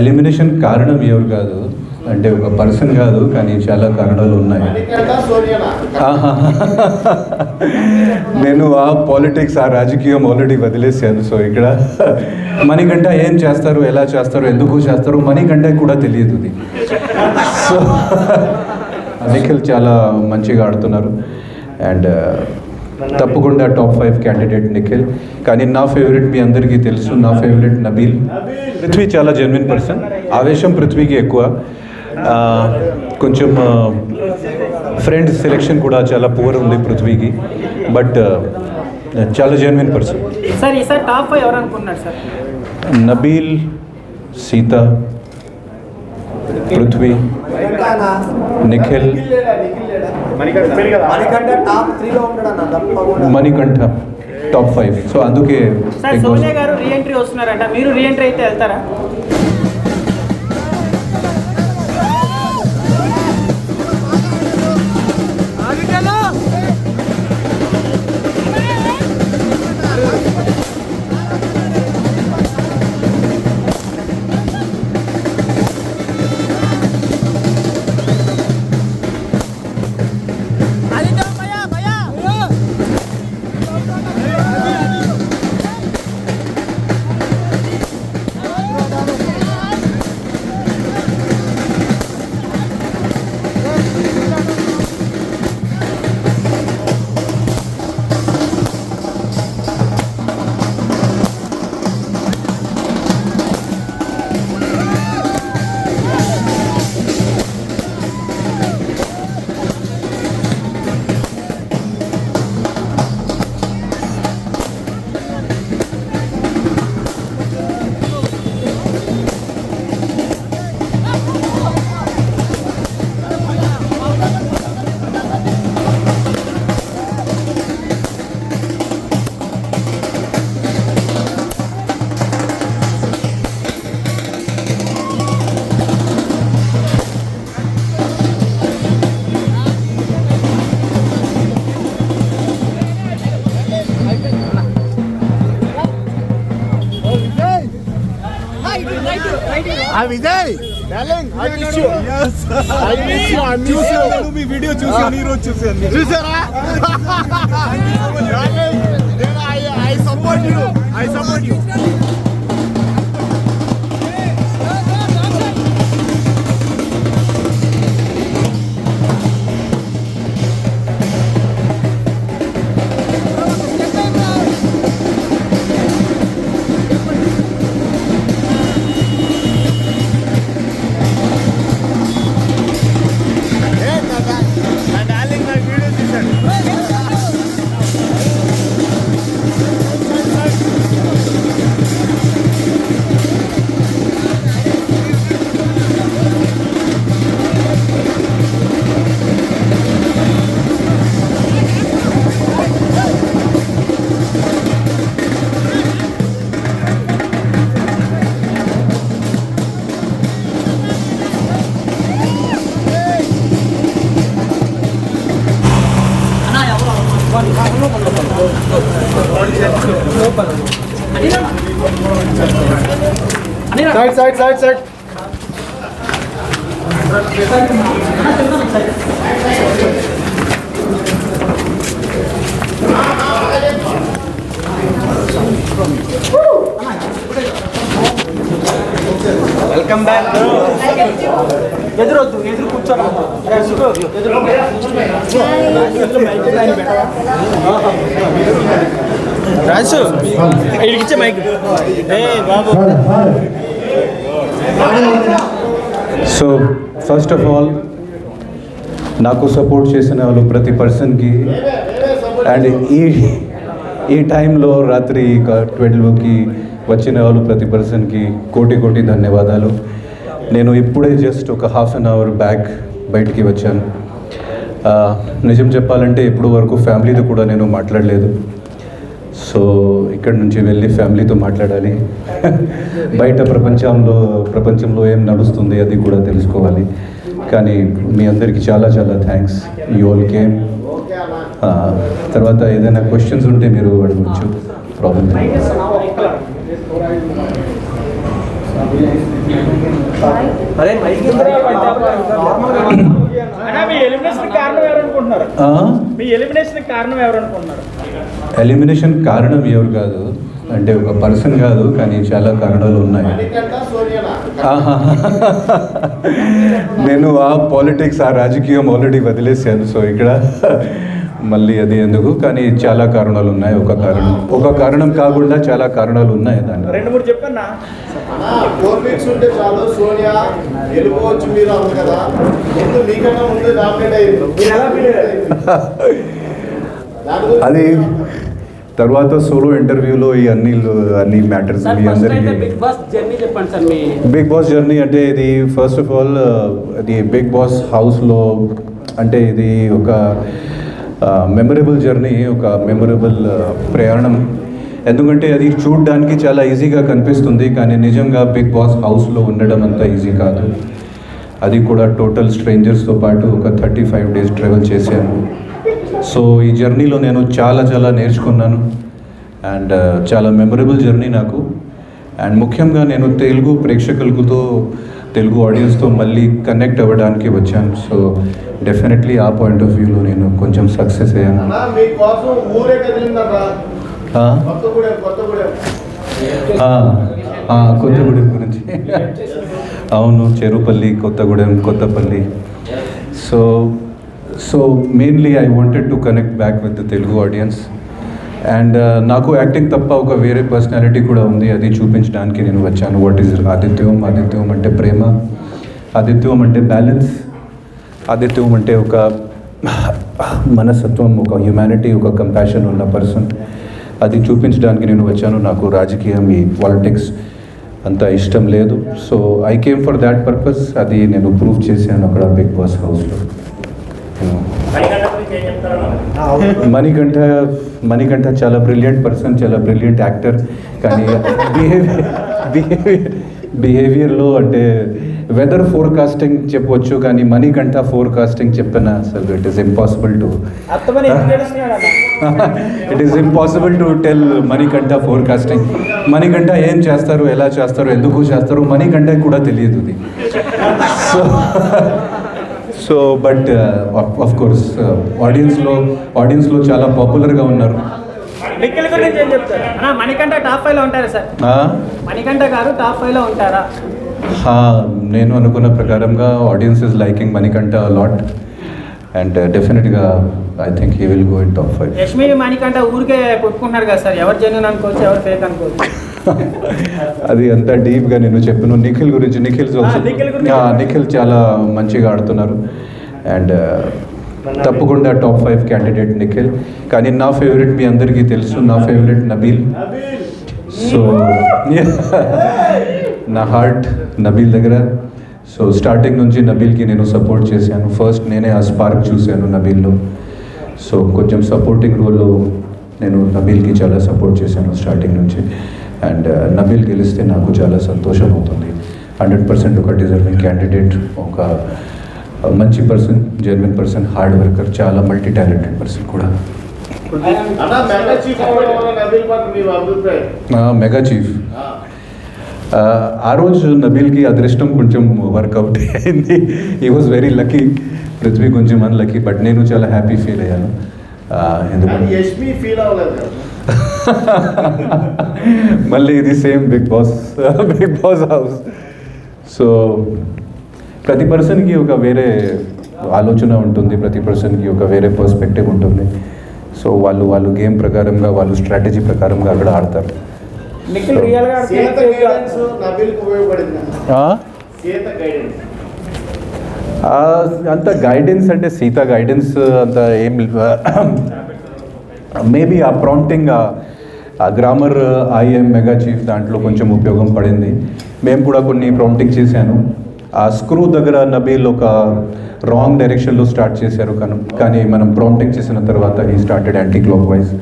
Elimination కారణం ఎవరు కాదు? అంటే ఒక పర్సన్ కాదు కానీ చాలా కారణాలు ఉన్నాయి. నేను ఆ పాలిటిక్స్ ఆ రాజకీయం ఆల్రెడీ వదిలేశాను. సో ఇక్కడ మణికంఠ ఏం చేస్తారు ఎలా చేస్తారు ఎందుకు చేస్తారు మణికంఠ కూడా తెలియదు సో నిఖిల్ చాలా మంచిగా ఆడుతున్నారు. అండ్ తప్పకుండా టాప్ ఫైవ్ క్యాండిడేట్ నిఖిల్. కానీ నా ఫేవరెట్ మీ అందరికీ తెలుసు నా ఫేవరెట్ నబీల్. పృథ్వీ చాలా జెన్యున్ పర్సన్ ఆవేశం పృథ్వీకి ఎక్కువ. కొంచెం ఫ్రెండ్స్ సెలెక్షన్ కూడా చాలా పూర్ ఉంది పృథ్వీకి. బట్ చాలా జెన్యున్ పర్సన్ సార్ ఈసారి టాప్ ఫైవ్ ఎవరు అనుకుంటున్నారు సార్? నబీల్ సీత పృథ్వీ నిఖిల్. మనకంటే టాప్ త్రీలో ఉంటాడు అన్న తప్పకుండా. Manikanta top five. సో అందుకే సోనియా గారు రీఎంట్రీ వస్తున్నారంట. మీరు రీఎంట్రీ అయితే వెళ్తారా? చూసాను మీ వీడియో చూసాను ఈ రోజు చూసాను చూసారా? I support you I support you side side side side welcome back ఎదురొద్దు ఎదురు కూర్చోడం ఎదురు. రాజు ఇడికిచ్చే మైక్. ఏ బాబు. సో ఫస్ట్ ఆఫ్ ఆల్ నాకు సపోర్ట్ చేసిన వాళ్ళు ప్రతి పర్సన్కి అండ్ ఈ ఈ టైంలో రాత్రి ట్వెల్వ్కి వచ్చిన వాళ్ళు ప్రతి పర్సన్కి కోటి కోటి ధన్యవాదాలు. నేను ఇప్పుడే జస్ట్ ఒక హాఫ్ అన్ అవర్ బ్యాక్ బయటికి వచ్చాను. Uh, నిజం చెప్పాలంటే ఇప్పుడు వరకు ఫ్యామిలీతో కూడా నేను మాట్లాడలేదు. సో ఇక్కడ నుంచి వెళ్ళి ఫ్యామిలీతో మాట్లాడాలి. బయట ప్రపంచంలో ప్రపంచంలో ఏం నడుస్తుంది అది కూడా తెలుసుకోవాలి. కానీ మీ అందరికీ చాలా చాలా థ్యాంక్స్ యూ ఆల్ కేమ్ తర్వాత ఏదైనా క్వశ్చన్స్ ఉంటే మీరు అడగచ్చు. ప్రాబ్లం మీ ఎలిమినేషన్ కారణం ఎవరు అనుకుంటున్నారు మీ ఎలిమినేషన్ కారణం ఎవరు అనుకుంటున్నారు ఎలిమినేషన్ కారణం ఎవరు కాదు? అంటే ఒక పర్సన్ కాదు కానీ చాలా కారణాలు ఉన్నాయి. నేను ఆ పాలిటిక్స్ ఆ రాజకీయం ఆల్రెడీ వదిలేసాను సో ఇక్కడ మళ్ళీ అది ఎందుకు? కానీ చాలా కారణాలు ఉన్నాయి ఒక కారణం. ఒక కారణం కాకుండా చాలా కారణాలు ఉన్నాయి దాని రెండు మూడు చెప్పన్నా? ఫోర్ వీక్స్ ఉంటే చాలు సోనియా వెళ్ళిపోవచ్చు మీరు అంది కదా. ముందు మీకన్నా ముందు డామినేట్ అయ్యింది దాని గురించి అది తర్వాత సోలో ఇంటర్వ్యూలో ఈ అన్ని అన్ని మ్యాటర్స్ మీ అందరికీ బిగ్ బాస్ జర్నీ చెప్పండి సార్ మీ బిగ్ బాస్ జర్నీ అంటే ఇది ఫస్ట్ ఆఫ్ ఆల్ ఇది బిగ్ బాస్ హౌస్లో అంటే ఇది ఒక మెమరబుల్ జర్నీ ఒక మెమరబుల్ ప్రయాణం. ఎందుకంటే అది చూడడానికి చాలా ఈజీగా కనిపిస్తుంది కానీ నిజంగా బిగ్ బాస్ హౌస్లో ఉండడం అంత ఈజీ కాదు. అది కూడా టోటల్ స్ట్రేంజర్స్తో పాటు ఒక థర్టీ ఫైవ్ డేస్ ట్రావెల్ చేశాను. సో ఈ జర్నీలో నేను చాలా చాలా నేర్చుకున్నాను అండ్ చాలా మెమరబుల్ జర్నీ నాకు. అండ్ ముఖ్యంగా నేను తెలుగు ప్రేక్షకులతో తెలుగు ఆడియన్స్తో మళ్ళీ కనెక్ట్ అవ్వడానికి వచ్చాను. సో డెఫినెట్లీ ఆ పాయింట్ ఆఫ్ వ్యూలో నేను కొంచెం సక్సెస్ అయ్యాను. కొత్తగూడెం గురించి. అవును Cherupalli Kothagudem Kothapalli. So so mainly I wanted to connect back with the Telugu audience and నాకు యాక్టింగ్ తప్ప ఒక వేరే పర్సనాలిటీ కూడా ఉంది. అది చూపించడానికి నేను వచ్చాను. What is ఆదిత్యం? ఆదిత్యం అంటే ప్రేమ. ఆదిత్యం అంటే బ్యాలెన్స్ ఆదిత్యం అంటే ఒక మనస్తత్వం ఒక హ్యుమానిటీ ఒక కంపాషన్ ఉన్న పర్సన్ అది చూపించడానికి నేను వచ్చాను. నాకు రాజకీయం ఈ పాలిటిక్స్ అంత ఇష్టం లేదు. So I came for that purpose అది నేను ప్రూవ్ చేశాను అక్కడ బిగ్ బాస్ హౌస్లో మణికంఠ మణికంఠ చాలా బ్రిలియంట్ పర్సన్ చాలా బ్రిలియంట్ యాక్టర్ కానీ బిహేవియర్ బిహేవియర్ బిహేవియర్లో అంటే వెదర్ ఫోర్కాస్టింగ్ చెప్పవచ్చు కానీ మణికంఠ ఫోర్కాస్టింగ్ చెప్పిన? అసలు it is impossible to it is impossible to tell Manikanta forecasting Manikanta ఏం చేస్తారు ఎలా చేస్తారు ఎందుకు చేస్తారు మణికంఠ కూడా తెలియదు so so but of course ఆడియన్స్లో ఆడియన్స్లో చాలా పాపులర్గా ఉన్నారు. నిఖిల్ గురించి ఏం చెప్తారు? అన్న మణికంఠ టాప్ ఫైవ్లో ఉంటారా సార్? మణికంఠ గారు టాప్ ఫైవ్లో ఉంటారా? నేను అనుకున్న ప్రకారంగా audience is liking Manikanta lot and డెఫినెట్గా I think he will go in top five Yashmi Manikanta ఊరికే కొట్టుకుంటున్నారు కదా సార్. ఎవరు జెన్యున్ అనుకోవచ్చు ఎవరు ఫేక్ అనుకోవచ్చు. అది అంత డీప్గా నేను చెప్పను. నిఖిల్ గురించి నిఖిల్ నిఖిల్ చాలా మంచిగా ఆడుతున్నారు. అండ్ తప్పకుండా టాప్ ఫైవ్ క్యాండిడేట్ నిఖిల్. కానీ నా ఫేవరెట్ మీ అందరికీ తెలుసు. నా ఫేవరెట్ నబీల్. సో నా హార్ట్ నబీల్ దగ్గర. సో స్టార్టింగ్ నుంచి నబీల్కి నేను సపోర్ట్ చేశాను. ఫస్ట్ నేనే ఆ స్పార్క్ చూశాను నబీల్లో. సో కొంచెం సపోర్టింగ్ రోల్లో నేను నబీల్కి చాలా సపోర్ట్ చేశాను స్టార్టింగ్ నుంచి. అండ్ నబీల్ గెలిస్తే నాకు చాలా సంతోషం అవుతుంది. హండ్రెడ్ పర్సెంట్ ఒక డిజర్వింగ్ క్యాండిడేట్ ఒక మంచి person genuine person hard worker చాలా మల్టీ టాలెంటెడ్ పర్సన్ కూడా మెగా చీఫ్ ఆ రోజు నబీల్కి అదృష్టం కొంచెం వర్కౌట్ అయింది. ఈ వాజ్ వెరీ లక్కీ పృథ్వీ కొంచెం అన్లక్కీ బట్ నేను చాలా హ్యాపీ ఫీల్ అయ్యాను. ఎందుకంటే మళ్ళీ ఇది same Bigg Boss Bigg Boss house so ప్రతి పర్సన్కి ఒక వేరే ఆలోచన ఉంటుంది ప్రతి పర్సన్కి ఒక వేరే పర్స్పెక్టివ్ ఉంటుంది. సో వాళ్ళు వాళ్ళు గేమ్ ప్రకారంగా వాళ్ళు స్ట్రాటజీ ప్రకారంగా అక్కడ ఆడతారు. అంత గైడెన్స్ అంటే సీత గైడెన్స్ అంత ఏం మేబీ ఆ ప్రాంప్టింగ్ ఆ గ్రామర్ ఐఎం మెగా చీఫ్ దాంట్లో కొంచెం ఉపయోగం పడింది. మేము కూడా కొన్ని ప్రాంప్టింగ్ చేశాను. ఆ స్క్రూ దగ్గర నబీల్ ఒక రాంగ్ డైరెక్షన్లో స్టార్ట్ చేశారు కను కానీ మనం ప్రాంప్టింగ్ చేసిన తర్వాత ఈ started anticlockwise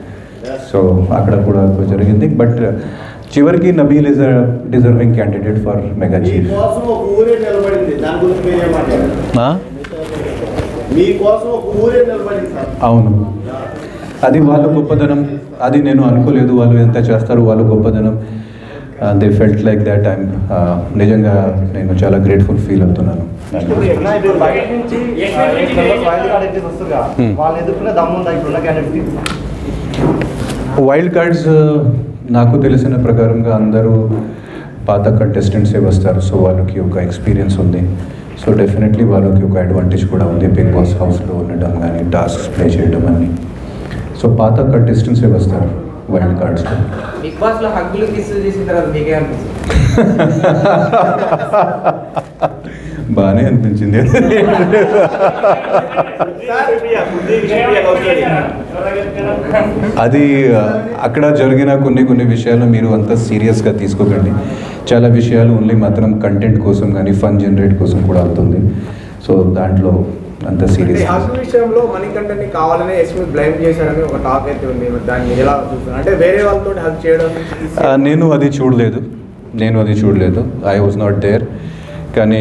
so అక్కడ కూడా జరిగింది. బట్ చివరికి Nabeel is deserving candidate for mega chief అవును. అది వాళ్ళ గొప్పదనం. అది నేను అనుకోలేదు వాళ్ళు ఎంత చేస్తారు వాళ్ళ గొప్పదనం. They felt like that time నిజంగా నేను చాలా గ్రేట్ఫుల్ ఫీల్ అవుతున్నాను. వైల్డ్ కార్డ్ ఎంట్రీస్ వస్తుందిగా. Hmm. కార్డ్స్ నాకు తెలిసిన ప్రకారంగా అందరూ పాత కంటెస్టెంట్సే వస్తారు. సో వాళ్ళకి ఒక ఎక్స్పీరియన్స్ ఉంది. సో డెఫినెట్లీ వాళ్ళకి ఒక అడ్వాంటేజ్ కూడా ఉంది. బిగ్ బాస్ హౌస్లో ఉండడం కానీ టాస్క్స్ ప్లే చేయడం అని సో పాత కంటెస్టెంట్సే వస్తారు వైల్డ్ కార్డ్స్లో బిగ్ బాస్లో హగ్గులు కిస్ చేసిన తర్వాత మీకే అనిపిస్తుంది. బాగానే అనిపించింది. అది అక్కడ జరిగిన కొన్ని కొన్ని విషయాలు మీరు అంత సీరియస్గా తీసుకోకండి. చాలా విషయాలు ఓన్లీ మాత్రం కంటెంట్ కోసం కానీ ఫన్ జనరేట్ కోసం కూడా అవుతుంది. సో దాంట్లో అంత సీరియస్ హక్కు విషయంలో మణికంఠని కావాలనే ఎస్మి బ్లైమ్ చేశారని ఒక టాక్ అయితే ఉంది. దాన్ని ఎలా చూస్తున్నారు? అంటే వేరే వాళ్ళతో హక్ చేయడం నేను అది చూడలేదు. నేను అది చూడలేదు. ఐ వాజ్ నాట్ దేర్ కానీ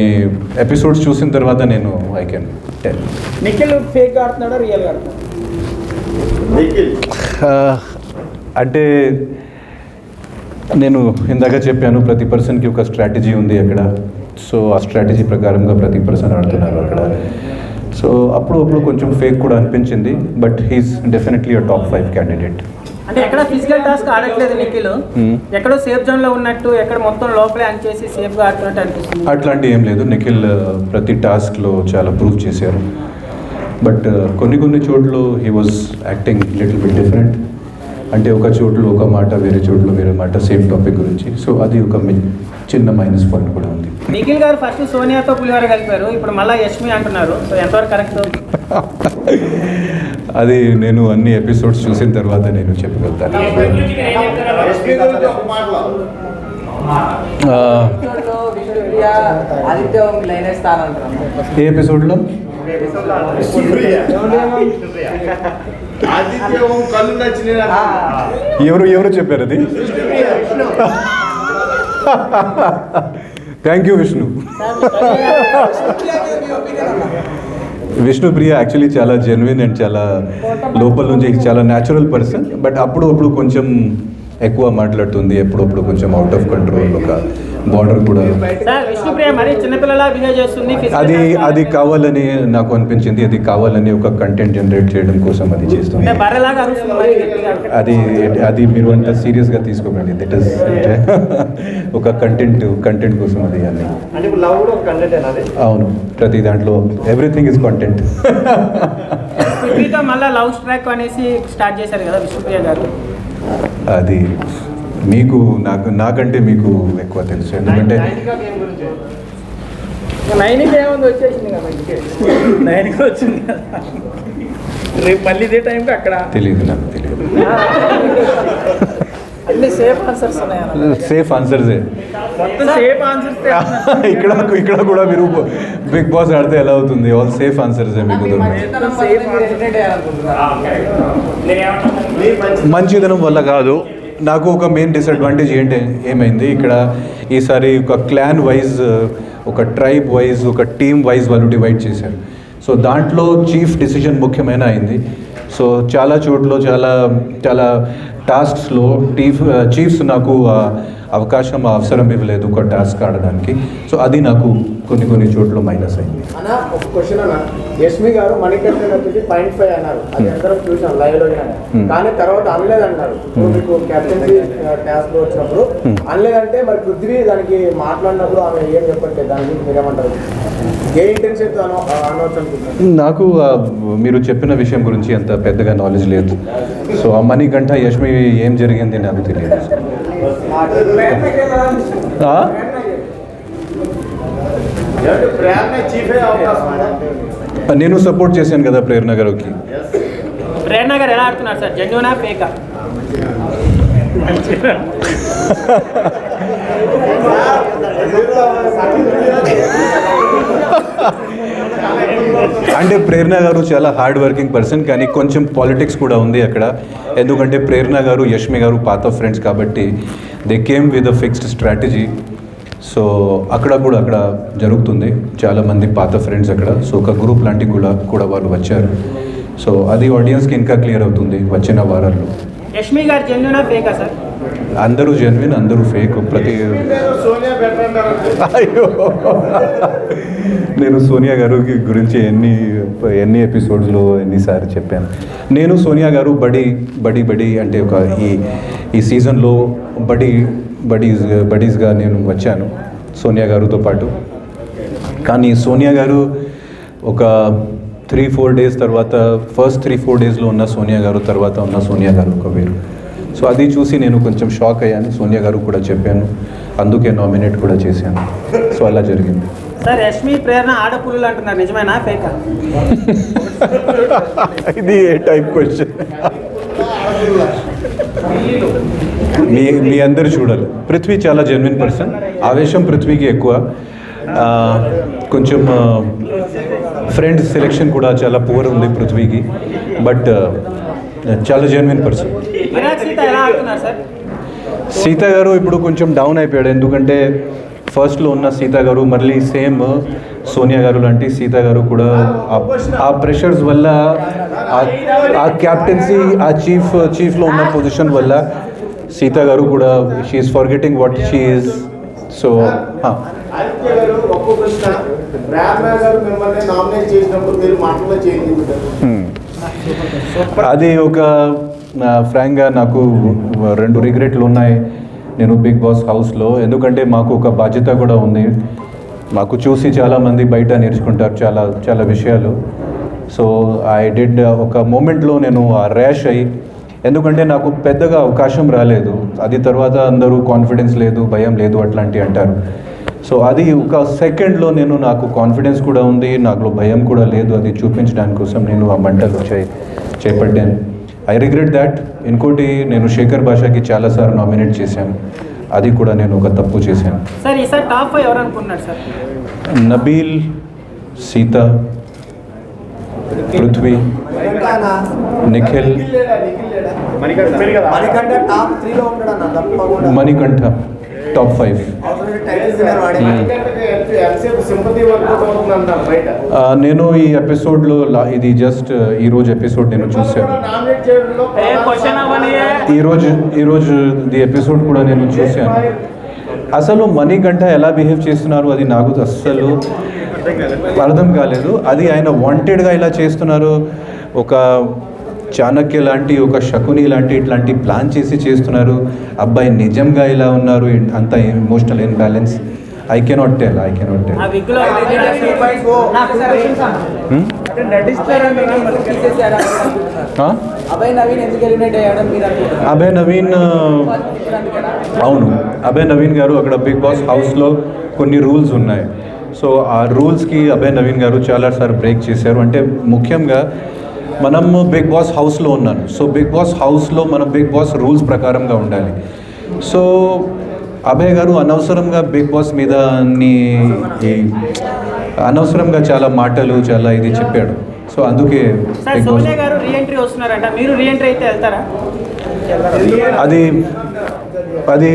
ఎపిసోడ్స్ చూసిన తర్వాత నేను I can tell Nikhil fake ఆడుతున్నాడా real ఆడుతున్నాడా? నిఖిల్. అంటే నేను ఇందాక చెప్పాను ప్రతి పర్సన్కి ఒక స్ట్రాటజీ ఉంది అక్కడ. సో ఆ స్ట్రాటజీ ప్రకారంగా ప్రతి పర్సన్ ఆడుతున్నారు అక్కడ. సో అప్పుడు అప్పుడు కొంచెం ఫేక్ కూడా అనిపించింది but he's definitely a top five candidate అంటే ఎక్కడ ఫిజికల్ టాస్క్ ఆడట్లేదు నిఖిల్. Hmm. ఎక్కడో సేఫ్ జోన్లో ఉన్నట్టు ఎక్కడ మొత్తం లోపలే అని చేసి సేఫ్గా ఆడుతున్నట్టు అనిపిస్తుంది. అట్లాంటి ఏం లేదు. నిఖిల్ ఆ, ప్రతి టాస్క్లో చాలా ప్రూవ్ చేశారు. బట్ కొన్ని కొన్ని చోట్ల he was acting little bit different అంటే ఒక చోట్ల ఒక మాట వేరే చోట్ల వేరే మాట సేమ్ టాపిక్ గురించి. సో అది ఒక చిన్న మైనస్ పాయింట్ కూడా ఉంది. నిఖిల్ గారు ఫస్ట్ సోనియాతో పులిహోర కలిపారు. ఇప్పుడు మళ్ళీ యష్మి అంటున్నారు. సో ఎంతవరకు కరెక్ట్ అది నేను అన్ని ఎపిసోడ్స్ చూసిన తర్వాత నేను చెప్పగలుగుతాను. ఎస్పీ గురించి ఒక మాటలో ఆ, ఆదిత్య లైన్ వేస్తానంటున్నాను ఏ ఎపిసోడ్లో ఎవరు ఎవరు చెప్పారు అది? Thank you Vishnu Vishnupriya actually చాలా జెన్యున్ అండ్ చాలా లోపల నుంచి చాలా న్యాచురల్ పర్సన్ బట్ అప్పుడు అప్పుడు కొంచెం ఎక్కువ మాట్లాడుతుంది ఎప్పుడప్పుడు కొంచెం అవుట్ ఆఫ్ కంట్రోల్ ఒక బార్డర్ కూడా. అది అది కావాలని నాకు అనిపించింది. అది కావాలని ఒక కంటెంట్ జనరేట్ చేయడం కోసం అది చేస్తుంది. అది అది మీరు అంత సీరియస్గా తీసుకోకండి. దట్ ఇస్ ఒక కంటెంట్ కంటెంట్ కోసం అది అని అంటే ఇప్పుడు లవ్ కూడా ఒక కంటెంట్ అది? అవును. ప్రతి దాంట్లో ఎవ్రీథింగ్ ఇస్ కంటెంట్ మళ్ళీ లవ్ స్ట్రాక్ అనేసి స్టార్ట్ చేశారు కదా విష్ణుప్రియ గారు. అది. మీకు నాకు నాకంటే మీకు ఎక్కువ తెలుసు. ఎందుకంటే రేపు మళ్ళీ ఇదే టైంకి అక్కడ. తెలియదు నాకు తెలియదు అన్ని సేఫ్ ఆన్సర్స్ ఉన్నాయి? సేఫ్ ఆన్సర్సే మొత్తం సేఫ్ ఆన్సర్స్ ఇక్కడ ఇక్కడ కూడా మీరు బిగ్ బాస్ ఆడితే ఎలా అవుతుంది? ఆల్ సేఫ్ ఆన్సర్సే మీకు మంచిదనం వల్ల కాదు. నాకు ఒక మెయిన్ డిసడ్వాంటేజ్ ఏంటి ఏమైంది? ఇక్కడ ఈసారి ఒక క్లాన్ వైజ్ ఒక ట్రైబ్ వైజ్ ఒక టీమ్ వైజ్ వాళ్ళు డివైడ్ చేశారు. సో దాంట్లో చీఫ్ డిసిజన్ ముఖ్యమైన అయింది. సో చాలా చోట్ల చాలా చాలా టాస్క్స్లో టీఫ్ చీఫ్స్ నాకు అవకాశం అవసరం ఇవ్వలేదు ఒక టాస్క్ ఆడడానికి. సో అది నాకు కొన్ని కొన్ని చోట్ల మైనస్ అయింది. అన్న ఒక క్వశ్చన్ అన్న. యష్మి గారు మణికంఠన్ వచ్చేసి పాయింట్ ఫైవ్ అన్నారు. అది అందరం చూసాం లైవ్లో. Hmm. కానీ తర్వాత అనలేదు అన్నారు. ఇప్పుడు మీకు కెప్టెన్సీ టాస్క్లో వచ్చినప్పుడు Hmm. అనలేదంటే మరి పృథ్వీ దానికి మాట్లాడినప్పుడు ఆమె ఏం చెప్పంటే దాని గురించి మీరేమంటారు? నాకు మీరు చెప్పిన విషయం గురించి అంత పెద్దగా నాలెడ్జ్ లేదు. సో ఆ మనీ గంట యష్మి ఏం జరిగింది నాకు తెలియదు. నేను సపోర్ట్ చేశాను కదా ప్రేరణ గారికి ప్రేరణ గారు ఎలా ఆడుతున్నారు సార్ జెన్యునా ఫేకా అంటే ప్రేరణ గారు చాలా హార్డ్ వర్కింగ్ పర్సన్ కానీ కొంచెం పాలిటిక్స్ కూడా ఉంది అక్కడ. ఎందుకంటే ప్రేరణ గారు యష్మి గారు పాత ఫ్రెండ్స్ కాబట్టి they came with a fixed strategy so అక్కడ కూడా అక్కడ జరుగుతుంది. చాలామంది పాత ఫ్రెండ్స్ అక్కడ. సో ఒక గ్రూప్ లాంటి కూడా కూడా వాళ్ళు వచ్చారు. సో అది ఆడియన్స్కి ఇంకా క్లియర్ అవుతుంది. వచ్చిన వారాల్లో. యష్మి గారు జెన్యునా ఫేకా సార్? అందరూ జెన్యున్ అందరూ ఫేక్ ప్రతి సోనియా అయ్యో. నేను సోనియా గారు గురించి ఎన్ని ఎన్ని ఎపిసోడ్స్లో ఎన్నిసార్లు చెప్పాను. నేను సోనియా గారు బడి బడి బడి అంటే ఒక ఈ ఈ సీజన్లో బడి బడీస్ బడీస్గా నేను వచ్చాను సోనియా గారితో పాటు. కానీ సోనియా గారు ఒక త్రీ ఫోర్ డేస్ తర్వాత ఫస్ట్ త్రీ ఫోర్ డేస్లో ఉన్న సోనియా గారు తర్వాత ఉన్న సోనియా గారు ఒక వేరు సో అది చూసి నేను కొంచెం షాక్ అయ్యాను. సోనియా గారు కూడా చెప్పాను. అందుకే నామినేట్ కూడా చేశాను. సో అలా జరిగింది. సార్ యష్మి ప్రేరణ ఆడపుల్లు అంటున్నారు. నిజమేనా? ఫేకా ఇది ఏ టైప్ క్వశ్చన్ మీ మీ అందరు చూడాలి. పృథ్వీ చాలా జెన్యున్ పర్సన్ ఆవేశం పృథ్వీకి ఎక్కువ. కొంచెం ఫ్రెండ్స్ సెలెక్షన్ కూడా చాలా పూర్ ఉంది పృథ్వీకి బట్ చాలా జెన్యున్ పర్సన్ సీత గారు ఇప్పుడు కొంచెం డౌన్ అయిపోయాడు ఎందుకంటే ఫస్ట్లో ఉన్న సీత గారు మళ్ళీ సేమ్ సోనియా గారు లాంటి సీత గారు కూడా ఆ- ప్రెషర్స్ వల్ల ఆ- ఆ క్యాప్టెన్సీ ఆ చీఫ్ చీఫ్లో ఉన్న పొజిషన్ వల్ల సీత గారు కూడా she is forgetting what she is so garu మిమ్మల్ని నామినేట్ చేసినప్పుడు మీరు మాటల్లో అది ఒక ఫ్రాంక్గా నాకు రెండు రిగ్రెట్లు ఉన్నాయి. నేను బిగ్ బాస్ హౌస్లో ఎందుకంటే మాకు ఒక బాధ్యత కూడా ఉంది. మాకు చూసి చాలామంది బయట నేర్చుకుంటారు చాలా చాలా విషయాలు. సో ఐ డిడ్ ఒక మూమెంట్లో నేను ర్యాష్ అయ్యి ఎందుకంటే నాకు పెద్దగా అవకాశం రాలేదు. అది తర్వాత అందరూ కాన్ఫిడెన్స్ లేదు భయం లేదు అట్లాంటివి అంటారు. సో అది ఒక సెకండ్లో నేను నాకు కాన్ఫిడెన్స్ కూడా ఉంది నాకు భయం కూడా లేదు అది చూపించడానికి కోసం నేను ఆ మంటలు చే చేపట్టాను. ఐ రిగ్రెట్ దాట్ ఇంకోటి నేను శేఖర్ భాషకి చాలాసార్లు నామినేట్ చేశాను. అది కూడా నేను ఒక తప్పు చేశాను. నబీల్ సీత పృథ్వీ నిఖిల్ మణికంఠ. టాప్ ఫైవ్ అంటారు బయట ఆ, నేను ఈ ఎపిసోడ్లో లా- ఇది జస్ట్ ఈరోజు ఎపిసోడ్ నేను చూశాను. ఈరోజు ఈరోజు ది ఎపిసోడ్ కూడా నేను చూశాను. అసలు మణికంఠ ఎలా బిహేవ్ చేస్తున్నారు అది నాకు అస్సలు అర్థం కాలేదు. అది ఆయన వాంటెడ్గా ఇలా చేస్తున్నారు. ఒక చాణక్య లాంటి ఒక శకుని లాంటి ఇట్లాంటి ప్లాన్ చేసి చేస్తున్నారు. అబ్బాయి నిజంగా ఇలా ఉన్నారు? అంత emotional imbalance I cannot tell I cannot tell Abhay Naveen అవును. అభయ్ నవీన్ గారు అక్కడ బిగ్ బాస్ హౌస్లో కొన్ని రూల్స్ ఉన్నాయి. సో ఆ రూల్స్కి అభయ్ నవీన్ గారు చాలాసార్లు బ్రేక్ చేశారు. అంటే ముఖ్యంగా మనం బిగ్ బాస్ హౌస్లో ఉన్నాను. సో బిగ్ బాస్ హౌస్లో మనం బిగ్ బాస్ రూల్స్ ప్రకారంగా ఉండాలి. సో అభయ్ గారు అనవసరంగా బిగ్ బాస్ మీద అన్ని అనవసరంగా చాలా మాటలు చాలా ఇది చెప్పాడు. సో అందుకే బిగ్ బాస్ మీరు అయితే వెళ్తారా? అది అది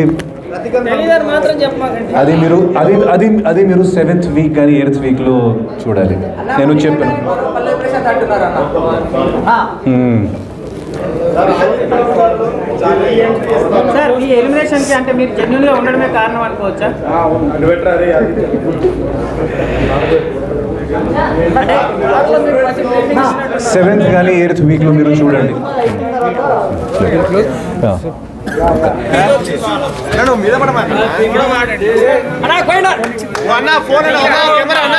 అది మీరు అది అది అది మీరు సెవెంత్ వీక్ కానీ ఎయిత్ వీక్లో చూడాలి. నేను చెప్పాను. సార్ ఈ ఎలిమినేషన్కి అంటే మీరు జెన్యున్గా ఉండడమే కారణం అనుకోవచ్చా? సెవెంత్ కానీ ఎయిత్ వీక్లో మీరు చూడండి. ఆ. అన్న ఫోన్ కెమెరా అన్న.